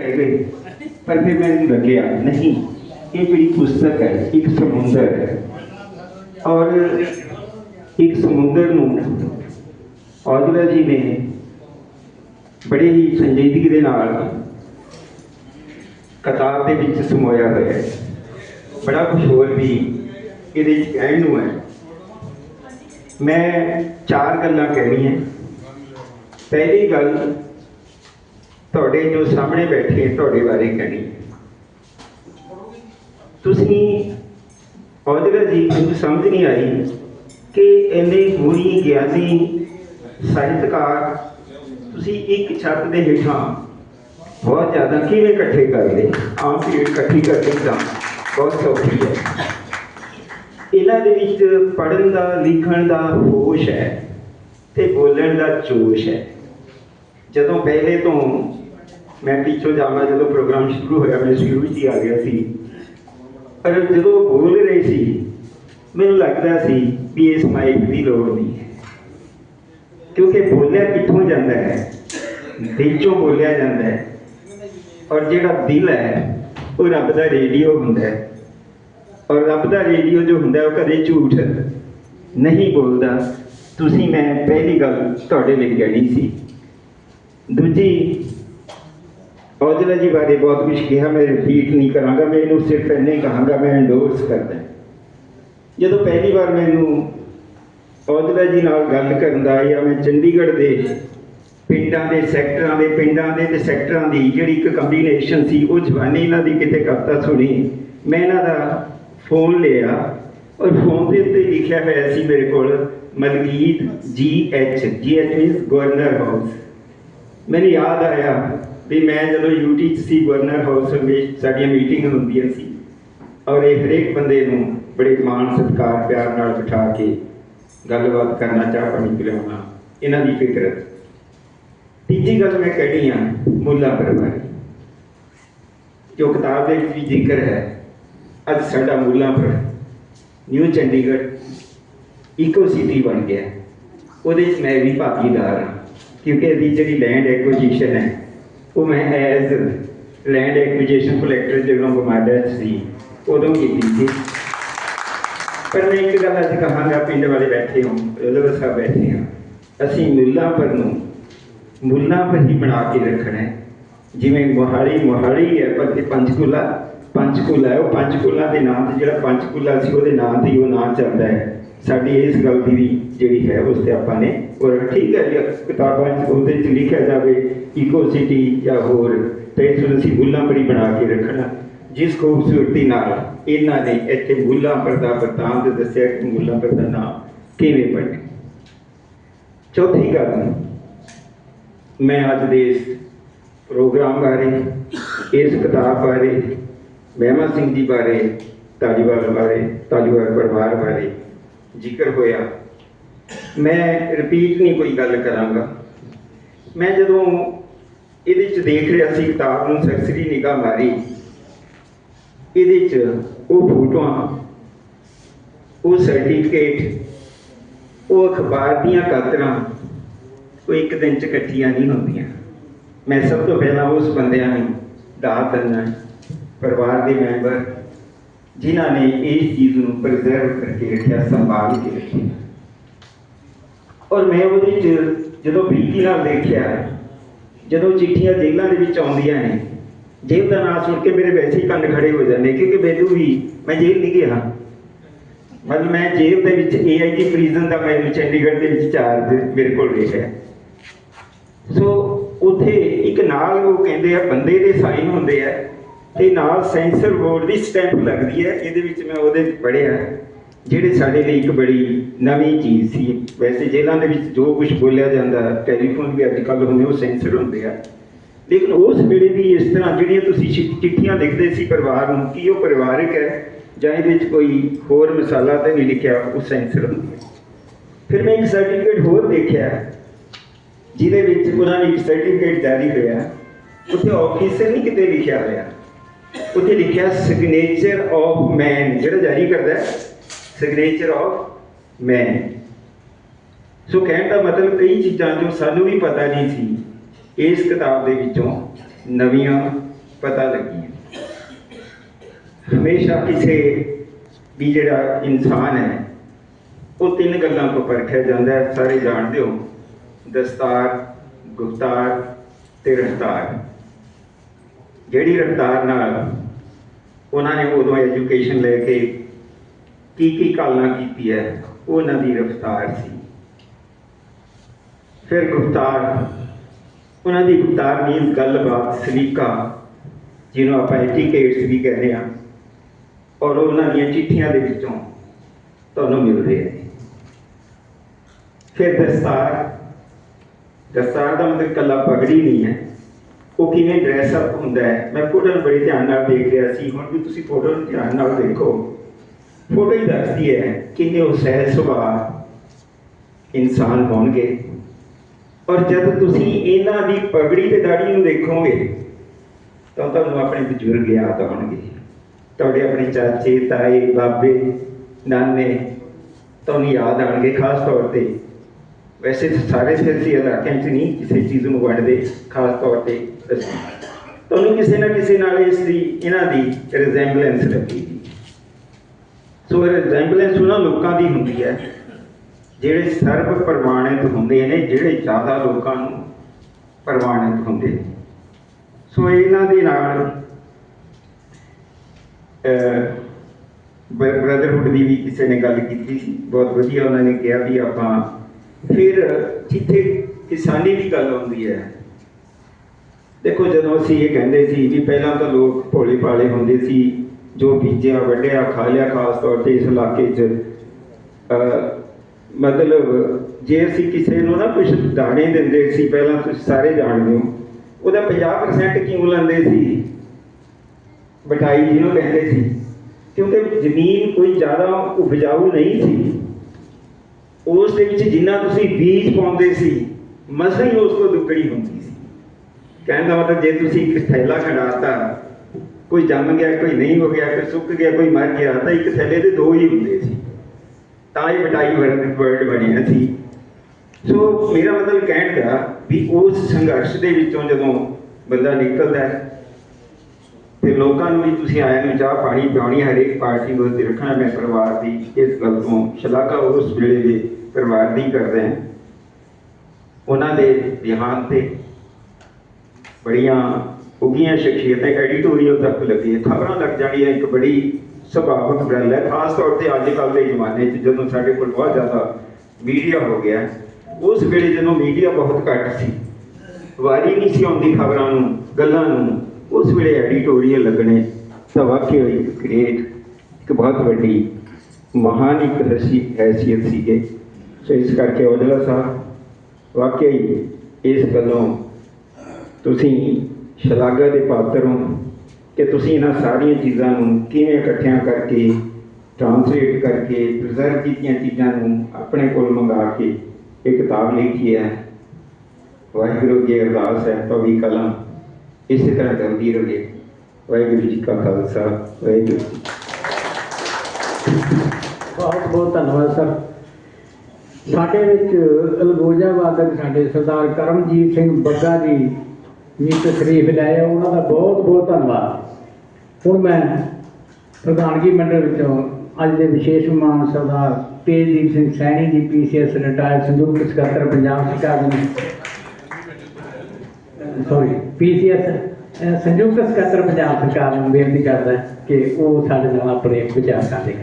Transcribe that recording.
ਪੈ ਗਏ ਪਰ ਫਿਰ ਮੈਨੂੰ ਲੱਗਿਆ ਨਹੀਂ ਇਹ ਜਿਹੜੀ ਪੁਸਤਕ ਹੈ ਇੱਕ ਸਮੁੰਦਰ ਹੈ ਔਰ ਇੱਕ ਸਮੁੰਦਰ ਨੂੰ ਔਜਲਾ ਜੀ ਨੇ ਬੜੇ ਹੀ ਸੰਜੀਦਗੀ ਦੇ ਨਾਲ ਕਿਤਾਬ ਦੇ ਵਿੱਚ ਸਮੋਇਆ ਹੋਇਆ ਹੈ ਬੜਾ ਕੁਝ ਹੋਰ ਵੀ ਇਹਦੇ ਵਿੱਚ ਕਹਿਣ ਨੂੰ ਹੈ ਮੈਂ ਚਾਰ ਗੱਲਾਂ ਕਹਿਣੀਆਂ ਪਹਿਲੀ ਗੱਲ ਤੁਹਾਡੇ ਜੋ ਸਾਹਮਣੇ ਬੈਠੇ ਤੁਹਾਡੇ ਬਾਰੇ ਕਹਿਣੀ। ਤੁਸੀਂ ਔਜਲਾ ਜੀ ਨੂੰ ਸਮਝ ਨਹੀਂ ਆਈ ਕਿ ਇੰਨੇ ਗੁਣੀ ਗਿਆਨੀ, ਸਾਹਿਤਕਾਰ, ਤੁਸੀਂ ਇੱਕ ਛੱਤ ਦੇ ਹੇਠਾਂ ਬਹੁਤ ਜ਼ਿਆਦਾ ਕਿਵੇਂ ਇਕੱਠੇ ਕਰ ਲਏ? ਆਮ ਭੀੜ ਇਕੱਠੀ ਕਰਕੇ ਤਾਂ ਬਹੁਤ ਸੌਖੀ ਹੈ। ਇਹਨਾਂ ਦੇ ਵਿੱਚ ਪੜ੍ਹਨ ਦਾ, ਲਿਖਣ ਦਾ ਹੋਸ਼ ਹੈ ਤੇ ਬੋਲਣ ਦਾ ਜੋਸ਼ ਹੈ। ਜਦੋਂ ਪਹਿਲੇ ਤੋਂ ਮੈਂ ਪਿੱਛੋਂ ਜਾਵਾਂ ਜਦੋਂ ਪ੍ਰੋਗਰਾਮ ਸ਼ੁਰੂ ਹੋਇਆ, ਮੈਂ ਸ਼ੁਰੂ ਵਿੱਚ ਹੀ ਆ ਗਿਆ ਸੀ। ਪਰ ਜਦੋਂ ਬੋਲ ਰਹੇ ਸੀ, ਮੈਨੂੰ ਲੱਗਦਾ ਸੀ ਵੀ ਇਸ ਮਾਈਕ ਦੀ ਲੋੜ ਨਹੀਂ ਹੈ। ਕਿਉਂਕਿ ਬੋਲਿਆ ਕਿੱਥੋਂ ਜਾਂਦਾ ਹੈ? ਦਿਲ ਚੋਂ ਬੋਲਿਆ ਜਾਂਦਾ ਹੈ। ਔਰ ਜਿਹੜਾ ਦਿਲ ਹੈ, ਉਹ ਰੱਬ ਦਾ ਰੇਡੀਓ ਹੁੰਦਾ ਹੈ। ਔਰ ਰੱਬ ਦਾ ਰੇਡੀਓ ਜੋ ਹੁੰਦਾ, ਉਹ ਕਦੇ ਝੂਠ ਨਹੀਂ ਬੋਲਦਾ। ਤੁਸੀਂ ਮੈਂ ਪਹਿਲੀ ਗੱਲ ਤੁਹਾਡੇ ਲਈ ਕਹਿਣੀ ਸੀ। ਦੂਜੀ ਔਜਲਾ ਜੀ ਬਾਰੇ ਬਹੁਤ ਕੁਝ ਕਿਹਾ, ਮੈਂ ਰਿਪੀਟ ਨਹੀਂ ਕਰਾਂਗਾ ਮੈਂ ਇਹਨੂੰ ਸਿਰਫ ਇੰਨਾ ਹੀ ਕਹਾਂਗਾ, ਮੈਂ ਐਂਡੋਰਸ ਕਰਦਾ ਜਦੋਂ ਪਹਿਲੀ ਵਾਰ ਮੈਨੂੰ ਔਜਲਾ ਜੀ ਨਾਲ ਗੱਲ ਕਰਨ ਦਾ ਆਇਆ, ਮੈਂ ਚੰਡੀਗੜ੍ਹ ਦੇ ਪਿੰਡਾਂ ਦੇ ਸੈਕਟਰਾਂ ਦੇ ਪਿੰਡਾਂ ਦੇ ਤੇ ਸੈਕਟਰਾਂ ਦੀ ਜਿਹੜੀ ਇੱਕ ਕੰਬੀਨੇਸ਼ਨ ਸੀ, ਉਹ ਜਵਾਨੀ ਇਹਨਾਂ ਦੀ ਕਿਤੇ ਕਵਿਤਾ ਸੁਣੀ, ਮੈਂ ਇਹਨਾਂ ਦਾ ਫੋਨ ਲਿਆ ਔਰ ਫੋਨ ਦੇ ਉੱਤੇ ਲਿਖਿਆ ਹੋਇਆ ਸੀ ਮੇਰੇ ਕੋਲ, ਮਲਕੀਤ ਜੀ ਐਚ ਜੀ ਐਚ ਮੀਨਸ ਗਵਰਨਰ ਹਾਊਸ ਮੈਨੂੰ ਯਾਦ ਆਇਆ ਵੀ ਮੈਂ ਜਦੋਂ ਯੂਟੀ ਚ ਸੀ ਗਵਰਨਰ ਹਾਊਸ ਵਿੱਚ ਸਾਡੀਆਂ ਮੀਟਿੰਗ ਹੁੰਦੀਆਂ ਸੀ, ਔਰ ਇਹ ਹਰੇਕ ਬੰਦੇ ਨੂੰ ਬੜੇ ਮਾਣ, ਸਤਿਕਾਰ, ਪਿਆਰ ਨਾਲ ਬਿਠਾ ਕੇ ਗੱਲਬਾਤ ਕਰਨਾ, ਚਾਹ ਪਾਣੀ ਪਿਲਾਉਣਾ, ਇਹਨਾਂ ਦੀ ਫਿਕਰਤ ਤੀਜੀ ਗੱਲ ਮੈਂ ਕਹਿਣੀ ਆ, ਮੁੱਲਾ ਪਰਿਵਾਰ। ਜੋ ਕਿਤਾਬ ਦੇ ਵਿੱਚ ਵੀ ਜ਼ਿਕਰ ਹੈ, ਅੱਜ ਸਾਡਾ ਮੁੱਲਾਂਪੁਰ ਨਿਊ ਚੰਡੀਗੜ੍ਹ ਇਕੋ ਸਿਟੀ ਬਣ ਗਿਆ। ਉਹਦੇ ਵਿੱਚ ਮੈਂ ਵੀ ਭਾਗੀਦਾਰ ਹਾਂ, ਕਿਉਂਕਿ ਇਹਦੀ ਜਿਹੜੀ ਲੈਂਡ ਐਕੁਜੀਸ਼ਨ ਹੈ ਉਹ ਮੈਂ ਐਜ਼ ਲੈਂਡ ਐਕੁਜੀਸ਼ਨ ਕਲੈਕਟਰ ਜਦੋਂ ਗਮਾਡਾ ਸੀ, ਉਦੋਂ ਕੀਤੀ ਸੀ। ਪਰ ਮੈਂ ਇੱਕ ਗੱਲ ਅੱਜ ਕਹਾਂਗਾ, ਪਿੰਡ ਵਾਲੇ ਬੈਠੇ ਹੋ ਰੋਲਰ ਸਾਹਿਬ ਬੈਠੇ ਹਾਂ ਅਸੀਂ ਮੁੱਲਾਂ ਮੁੱਲਾਂਪੁਰ ਨੂੰ ਮੁੱਲਾਂ ਮੁੱਲਾਂਪੁਰ ਹੀ ਬਣਾ ਕੇ ਰੱਖਣਾ ਹੈ। ਜਿਵੇਂ ਮੋਹਾਲੀ ਮੋਹਾਲੀ ਹੈ, ਪਰ ਇਹ ਪੰਚਕੂਲਾ ਪੰਚਕੂਲਾ ਹੈ। ਉਹ ਪੰਚਕੂਲਾ ਦੇ ਨਾਮ ਤੇ ਜਿਹੜਾ ਪੰਚਕੂਲਾ ਸੀ, ਉਹਦੇ ਨਾਮ ਤੇ ਹੀ ਉਹ ਨਾਮ ਚੱਲਦਾ ਹੈ। ਸਾਡੀ ਇਸ ਗੱਲ ਦੀ ਵੀ ਜਿਹੜੀ ਹੈ, ਉਸ ਤੇ ਆਪਾਂ ਨੇ ਔਰ ਠੀਕ ਹੈ ਜੀ, ਕਿਤਾਬਾਂ 'ਚ ਉਹਦੇ 'ਚ ਲਿਖਿਆ ਜਾਵੇ ਇਕੋ ਸਿਟੀ ਜਾਂ ਹੋਰ, ਤੇ ਇਸ ਨੂੰ ਅਸੀਂ ਮੁੱਲਾਂਪੁਰੀ ਬਣਾ ਕੇ ਰੱਖਣਾ। ਜਿਸ ਖੂਬਸੂਰਤੀ ਨਾਲ ਇਹਨਾਂ ਨੇ ਇੱਥੇ ਮੁੱਲਾਂਪੁਰ ਦਾ ਬਤਾਂਤ ਦੱਸਿਆ ਕਿ ਮੁੱਲਾਂਪੁਰ ਦਾ ਨਾਮ ਕਿਵੇਂ ਬਣਿਆ ਚੌਥੀ ਗੱਲ, ਮੈਂ ਅੱਜ ਦੇ ਇਸ ਪ੍ਰੋਗਰਾਮ ਬਾਰੇ, ਇਸ ਕਿਤਾਬ ਬਾਰੇ, ਮਹਿਮਾ ਸਿੰਘ ਜੀ ਬਾਰੇ, ਤਾਲੀਵਾਲ ਬਾਰੇ, ਤਾਲੀਵਾਲ ਪਰਿਵਾਰ ਬਾਰੇ ਜ਼ਿਕਰ ਹੋਇਆ। ਮੈਂ ਰਿਪੀਟ ਨਹੀਂ ਕੋਈ ਗੱਲ ਕਰਾਂਗਾ। ਮੈਂ ਜਦੋਂ ਇਹਦੇ ਚ ਦੇਖ ਰਿਹਾ ਸੀ ਕਿਤਾਬ ਨੂੰ, ਸਰਸਰੀ ਨਿਗਾਹ ਮਾਰੀ, ਇਹਦੇ ਚ ਉਹ ਫੋਟੋਆਂ, ਉਹ ਸਰਟੀਫਿਕੇਟ ਉਹ ਅਖਬਾਰ ਦੀਆਂ ਕਾਤਰਾਂ ਉਹ ਇੱਕ ਦਿਨ ਚ ਇਕੱਠੀਆਂ ਨਹੀਂ ਹੁੰਦੀਆਂ। ਮੈਂ ਸਭ ਤੋਂ ਪਹਿਲਾਂ ਉਸ ਬੰਦਿਆਂ ਨੂੰ ਦਾਤ ਦਿੰਦਾ ਪਰਿਵਾਰ ਦੇ ਮੈਂਬਰ, ਜਿਨ੍ਹਾਂ ਨੇ ਇਸ ਚੀਜ਼ ਨੂੰ ਪ੍ਰੀਜ਼ਰਵ ਕਰਕੇ ਰੱਖਿਆ, ਸੰਭਾਲ ਕੇ ਰੱਖਿਆ ਔਰ ਮੈਂ ਉਹਦੇ ਚ ਜਦੋਂ ਬਰੀਕੀ ਨਾਲ ਦੇਖਿਆ, ਜਦੋਂ ਚਿੱਠੀਆਂ ਜੇਲ੍ਹਾਂ ਦੇ ਵਿੱਚ ਆਉਂਦੀਆਂ ਨੇ, ਜੇਲ੍ਹ ਦਾ ਨਾਮ ਸੁਣ ਕੇ ਮੇਰੇ ਵੈਸੇ ਹੀ ਕੰਨ ਖੜੇ ਹੋ ਜਾਂਦੇ ਕਿਉਂਕਿ ਮੈਨੂੰ ਵੀ, ਮੈਂ ਜੇਲ੍ਹ ਨਹੀਂ ਗਿਆ। ਮਤਲਬ ਮੈਂ ਜੇਲ੍ਹ ਦੇ ਵਿੱਚ ਏਆਈਟੀ ਪ੍ਰੀਜ਼ਨ ਦਾ ਮੈਂ ਚੰਡੀਗੜ੍ਹ ਦੇ ਵਿੱਚ ਚਾਰਜ ਮੇਰੇ ਕੋਲ ਰਿਹਾ। ਸੋ ਉਥੇ ਇੱਕ ਨਾਲ ਉਹ ਕਹਿੰਦੇ ਆ, ਬੰਦੇ ਦੇ ਸਾਈਨ ਹੁੰਦੇ ਆ, ਤੇ ਨਾਲ ਸੈਂਸਰ ਬੋਰਡ ਦੀ ਸਟੈਂਪ ਲੱਗਦੀ ਹੈ ਇਹਦੇ ਵਿੱਚ ਮੈਂ ਉਹਦੇ ਵਿੱਚ ਪੜ੍ਹਿਆ। ਜਿਹੜੇ ਸਾਡੇ ਲਈ ਇੱਕ ਬੜੀ ਨਵੀਂ ਚੀਜ਼ ਸੀ। ਵੈਸੇ ਜੇਲ੍ਹਾਂ ਦੇ ਵਿੱਚ ਜੋ ਕੁਝ ਬੋਲਿਆ ਜਾਂਦਾ, ਟੈਲੀਫੋਨ ਵੀ ਅੱਜ ਕੱਲ੍ਹ ਹੁੰਦੇ ਉਹ ਸੈਂਸਰ ਹੁੰਦੇ ਆ। ਲੇਕਿਨ ਉਸ ਵੇਲੇ ਵੀ ਇਸ ਤਰ੍ਹਾਂ ਜਿਹੜੀਆਂ ਤੁਸੀਂ ਚਿੱਠੀਆਂ ਲਿਖਦੇ ਸੀ ਪਰਿਵਾਰ ਨੂੰ, ਕਿ ਉਹ ਪਰਿਵਾਰਕ ਹੈ? ਜਾਂ ਇਹਦੇ ਵਿੱਚ ਕੋਈ ਹੋਰ ਮਸਾਲਾ ਤਾਂ ਨਹੀਂ ਲਿਖਿਆ, ਉਹ ਸੈਂਸਰ ਹੁੰਦੀ ਫਿਰ ਮੈਂ ਇੱਕ ਸਰਟੀਫਿਕੇਟ ਹੋਰ ਦੇਖਿਆ, ਜਿਹਦੇ ਵਿੱਚ ਉਹਨਾਂ ਨੇ ਇੱਕ ਸਰਟੀਫਿਕੇਟ ਜਾਰੀ ਹੋਇਆ। ਉੱਥੇ ਆਫੀਸਰ ਨਹੀਂ ਕਿਤੇ ਲਿਖਿਆ ਹੋਇਆ। ਉੱਥੇ ਲਿਖਿਆ ਸਿਗਨੇਚਰ ਆਫ ਮੈਨ ਜਿਹੜਾ ਜਾਰੀ ਕਰਦਾ ਹੈ। ਸਿਗਨੇਚਰ ਆਫ ਮੈਨ ਸੋ ਕਹਿਣ ਦਾ ਮਤਲਬ ਕਈ ਚੀਜ਼ਾਂ ਜੋ ਸਾਨੂੰ ਵੀ ਪਤਾ ਨਹੀਂ ਸੀ, ਇਸ ਕਿਤਾਬ ਦੇ ਵਿੱਚੋਂ ਨਵੀਆਂ ਪਤਾ ਲੱਗੀਆਂ। ਹਮੇਸ਼ਾ ਕਿਸੇ ਵੀ ਜਿਹੜਾ ਇਨਸਾਨ ਹੈ, ਉਹ ਤਿੰਨ ਗੱਲਾਂ ਤੋਂ ਪਰਖਿਆ ਜਾਂਦਾ ਹੈ। ਸਾਰੇ ਜਾਣਦੇ ਹੋ, ਦਸਤਾਰ, ਗੁਫਤਾਰ ਤੇ ਰਫਤਾਰ। ਜਿਹੜੀ ਰਫਤਾਰ ਨਾਲ ਉਹਨਾਂ ਨੇ ਉਦੋਂ ਐਜੂਕੇਸ਼ਨ ਲੈ ਕੇ ਕੀ ਕੀ ਕਾਲਨਾ ਕੀਤੀ ਹੈ ਉਹ ਉਹਨਾਂ ਦੀ ਰਫਤਾਰ ਸੀ। ਫਿਰ ਗੁਫਤਾਰ, ਉਹਨਾਂ ਦੀ ਗੁਫਤਾਰ ਮੀਨਸ ਗੱਲਬਾਤ, ਸਲੀਕਾ, ਜਿਹਨੂੰ ਆਪਾਂ ਐਟੀਕੇਟਸ ਵੀ ਕਹਿੰਦੇ ਆ ਔਰ ਉਹਨਾਂ ਦੀਆਂ ਚਿੱਠੀਆਂ ਦੇ ਵਿੱਚੋਂ ਤੁਹਾਨੂੰ ਮਿਲਦੇ ਆ। ਫਿਰ ਦਸਤਾਰ ਦਸਤਾਰ ਦਾ ਮਤਲਬ ਕੱਲਾ ਪਗੜੀ ਨਹੀਂ ਹੈ। ਉਹ ਕਿਵੇਂ ਡਰੈਸ ਅਪ ਹੁੰਦਾ ਹੈ? ਮੈਂ ਫੋਟੋ ਨੂੰ ਬੜੇ ਧਿਆਨ ਨਾਲ ਦੇਖ ਰਿਹਾ ਸੀ। ਹੁਣ ਵੀ ਤੁਸੀਂ ਫੋਟੋ ਨੂੰ ਧਿਆਨ ਨਾਲ ਦੇਖੋ। ਫੋਟੋ ਹੀ ਦੱਸਦੀ ਹੈ ਕਿੰਨੇ ਉਹ ਸਹਿਜ ਸੁਭਾਅ ਇਨਸਾਨ ਹੋਣਗੇ। ਔਰ ਜਦ ਤੁਸੀਂ ਇਹਨਾਂ ਦੀ ਪਗੜੀ ਤੇ ਦਾੜੀ ਨੂੰ ਦੇਖੋਗੇ, ਤਾਂ ਤੁਹਾਨੂੰ ਆਪਣੇ ਬਜ਼ੁਰਗ ਯਾਦ ਆਉਣਗੇ। ਤੁਹਾਡੇ ਆਪਣੇ ਚਾਚੇ, ਤਾਏ, ਬਾਬੇ, ਨਾਨੇ ਤੁਹਾਨੂੰ ਯਾਦ ਆਉਣਗੇ ਖਾਸ ਤੌਰ ਤੇ। ਵੈਸੇ ਸਾਰੇ ਸਿਆਸੀ ਇਲਾਕਿਆਂ 'ਚ ਨਹੀਂ, ਕਿਸੇ ਚੀਜ਼ ਨੂੰ ਵੰਡਦੇ ਖਾਸ ਤੌਰ ਤੇ। ਅਸੀਂ ਤੁਹਾਨੂੰ ਕਿਸੇ ਨਾ ਕਿਸੇ ਨਾਲ ਇਸ ਦੀ, ਇਹਨਾਂ ਦੀ ਰਿਜ਼ੈਂਬਲੈਂਸ ਲੱਗੀ। ਸੋ ਰਿਜ਼ੈਂਬਲੈਂਸ ਉਹਨਾਂ ਲੋਕਾਂ ਦੀ ਹੁੰਦੀ ਹੈ, ਜਿਹੜੇ ਸਰਬ ਪ੍ਰਮਾਣਿਤ ਹੁੰਦੇ ਨੇ, ਜਿਹੜੇ ਜ਼ਿਆਦਾ ਲੋਕਾਂ ਨੂੰ ਪ੍ਰਮਾਣਿਤ ਹੁੰਦੇ ਨੇ। ਸੋ ਇਹਨਾਂ ਦੇ ਨਾਲ ਬ੍ਰਦਰਹੁੱਡ ਦੀ ਵੀ ਕਿਸੇ ਨੇ ਗੱਲ ਕੀਤੀ ਸੀ, ਬਹੁਤ ਵਧੀਆ ਉਹਨਾਂ ਨੇ ਕਿਹਾ ਵੀ ਆਪਾਂ ਫਿਰ ਜਿੱਥੇ ਕਿਸਾਨੀ ਦੀ ਗੱਲ ਆਉਂਦੀ ਹੈ, ਦੇਖੋ ਜਦੋਂ ਅਸੀਂ ਇਹ ਕਹਿੰਦੇ ਸੀ ਵੀ ਪਹਿਲਾਂ ਤਾਂ ਲੋਕ ਭੋਲੇ ਭਾਲੇ ਹੁੰਦੇ ਸੀ ਜੋ ਬੀਜਿਆ ਵੱਢਿਆ ਖਾ ਲਿਆ, ਖਾਸ ਤੌਰ ਤੇ ਇਸ ਇਲਾਕੇ 'ਚ। ਮਤਲਬ ਜੇ ਅਸੀਂ ਕਿਸੇ ਨੂੰ ਨਾ ਕੁਝ ਦਾਣੇ ਦਿੰਦੇ ਸੀ, ਪਹਿਲਾਂ ਤੁਸੀਂ ਸਾਰੇ ਜਾਣਦੇ ਹੋ, ਉਹਦਾ 50% ਕਿਉਂ ਲੈਂਦੇ ਸੀ? ਬਟਾਈ ਜਿਹਨੂੰ ਕਹਿੰਦੇ ਸੀ। ਕਿਉਂਕਿ ਜ਼ਮੀਨ ਕੋਈ ਜ਼ਿਆਦਾ ਉਪਜਾਊ ਨਹੀਂ ਸੀ। ਉਸ ਦੇ ਵਿੱਚ ਜਿੰਨਾ ਤੁਸੀਂ ਬੀਜ ਪਾਉਂਦੇ ਸੀ ਮਸਾਂ ਹੀ ਉਸ ਤੋਂ ਦੁੱਗਣੀ ਹੁੰਦੀ ਸੀ। ਕਹਿਣ ਦਾ ਮਤਲਬ ਜੇ ਤੁਸੀਂ ਇੱਕ ਥੈਲਾ ਖੜਾਤਾ ਕੋਈ ਜੰਮ ਗਿਆ, ਕੋਈ ਨਹੀਂ ਹੋ ਗਿਆ, ਕੋਈ ਸੁੱਕ ਗਿਆ, ਕੋਈ ਮਰ ਗਿਆ, ਤਾਂ ਇੱਕ ਥੈਲੇ ਦੇ ਦੋ ਹੀ ਹੁੰਦੇ ਸੀ। ਤਾਂ ਇਹ ਬਟਾਈ ਵਰਡ ਵਰਡ ਬਣਿਆ ਸੀ। ਸੋ ਮੇਰਾ ਮਤਲਬ ਕਹਿਣ ਦਾ ਵੀ ਉਸ ਸੰਘਰਸ਼ ਦੇ ਵਿੱਚੋਂ ਜਦੋਂ ਬੰਦਾ ਨਿਕਲਦਾ ਹੈ ਤੇ ਲੋਕਾਂ ਨੂੰ ਵੀ ਤੁਸੀਂ ਆਇਆਂ ਨੂੰ ਚਾਹ ਪਾਣੀ ਪਿਆਉਣੀ ਹਰੇਕ ਪਾਰਟੀ ਨੂੰ ਤੇ ਰੱਖਣਾ, ਮੈਂ ਪਰਿਵਾਰ ਦੀ ਇਸ ਗੱਲ ਤੋਂ ਸ਼ਲਾਘਾ ਉਸ ਵੇਲੇ ਦੇ ਪਰਿਵਾਰ ਦੀ ਕਰਦੇ ਹਾਂ। ਉਹਨਾਂ ਦੇ ਦੇਹਾਂਤ ਤੇ ਬੜੀਆਂ ਉੱਗੀਆਂ ਸ਼ਖਸੀਅਤਾਂ ਐਡੀਟੋਰੀਅਲ ਤੱਕ ਲੱਗੀ ਖਬਰਾਂ ਲੱਗ ਜਾਣੀਆਂ, ਇੱਕ ਬੜੀ ਸੁਭਾਵਕ ਗੱਲ ਹੈ। ਖਾਸ ਤੌਰ ਤੇ ਅੱਜ ਕੱਲ੍ਹ ਦੇ ਜ਼ਮਾਨੇ 'ਚ ਜਦੋਂ ਸਾਡੇ ਕੋਲ ਬਹੁਤ ਜ਼ਿਆਦਾ ਮੀਡੀਆ ਹੋ ਗਿਆ, ਉਸ ਵੇਲੇ ਜਦੋਂ ਮੀਡੀਆ ਬਹੁਤ ਘੱਟ ਸੀ, ਵਾਰੀ ਨਹੀਂ ਸੀ ਆਉਂਦੀ ਖਬਰਾਂ ਨੂੰ, ਗੱਲਾਂ ਨੂੰ, ਉਸ ਵੇਲੇ ਐਡੀਟੋਰੀਅਲ ਲੱਗਣੇ ਤਾਂ ਵਾਕਿਆ ਹੀ ਕ੍ਰੀਏਟ ਇੱਕ ਬਹੁਤ ਵੱਡੀ, ਮਹਾਨ ਇੱਕ ਹਸੀ ਹੈਸੀਅਤ ਸੀਗੇ। ਸੋ ਇਸ ਕਰਕੇ ਔਜਲਾ ਸਾਹਿਬ ਵਾਕਿਆ ਹੀ ਇਸ ਗੱਲੋਂ ਤੁਸੀਂ ਸ਼ਲਾਘਾ ਦੇ ਪਾਤਰ ਹੋ ਕਿ ਤੁਸੀਂ ਇਹਨਾਂ ਸਾਰੀਆਂ ਚੀਜ਼ਾਂ ਨੂੰ ਕਿਵੇਂ ਇਕੱਠਿਆਂ ਕਰਕੇ ਟ੍ਰਾਂਸਲੇਟ ਕਰਕੇ ਪ੍ਰੀਜ਼ਰਵ ਕੀਤੀਆਂ ਚੀਜ਼ਾਂ ਨੂੰ ਆਪਣੇ ਕੋਲ ਮੰਗਾ ਕੇ ਇਹ ਕਿਤਾਬ ਲਿਖੀ ਹੈ। ਵਾਹਿਗੁਰੂ ਜੀ ਅਰਦਾਸ ਹੈ ਤਾਂ ਵੀ ਕਲਮ। ਇਸੇ ਤਰ੍ਹਾਂ ਚੱਲਦੀ ਰਹੇ ਵਾਹਿਗੁਰੂ ਜੀ ਕਾ ਖਾਲਸਾ, ਵਾਹਿਗੁਰੂ ਜੀ ਬਹੁਤ ਬਹੁਤ ਧੰਨਵਾਦ, ਸਰ। ਸਾਡੇ ਵਿੱਚ ਅਲਗੋਜਾ ਵਾਦਕ ਸਾਡੇ ਸਰਦਾਰ ਕਰਮਜੀਤ ਸਿੰਘ ਬੱਗਾ ਜੀ ਵੀ ਤਸ਼ਰੀਫ ਲਾਏ ਉਹਨਾਂ ਦਾ ਬਹੁਤ ਬਹੁਤ ਧੰਨਵਾਦ। ਹੁਣ ਮੈਂ ਪ੍ਰਧਾਨਗੀ ਮੰਡਲ ਵਿੱਚੋਂ ਅੱਜ ਦੇ ਵਿਸ਼ੇਸ਼ ਮਹਿਮਾਨ ਸਰਦਾਰ ਤੇਜਦੀਪ ਸਿੰਘ ਸੈਣੀ ਜੀ, ਪੀਸੀਐਸ ਰਿਟਾਇਰ ਸੰਯੁਕਤ ਸਕੱਤਰ ਪੰਜਾਬ ਸਰਕਾਰ ਦੇ ਸੌਰੀ ਪੀਸੀਐਸ ਸੰਯੁਕਤ ਸਕੱਤਰ ਪੰਜਾਬ ਸਰਕਾਰ ਨੂੰ ਬੇਨਤੀ ਕਰਦਾ ਕਿ ਉਹ ਸਾਡੇ ਨਾਲ ਆਪਣੇ ਵਿਚਾਰ ਕਰਦੇ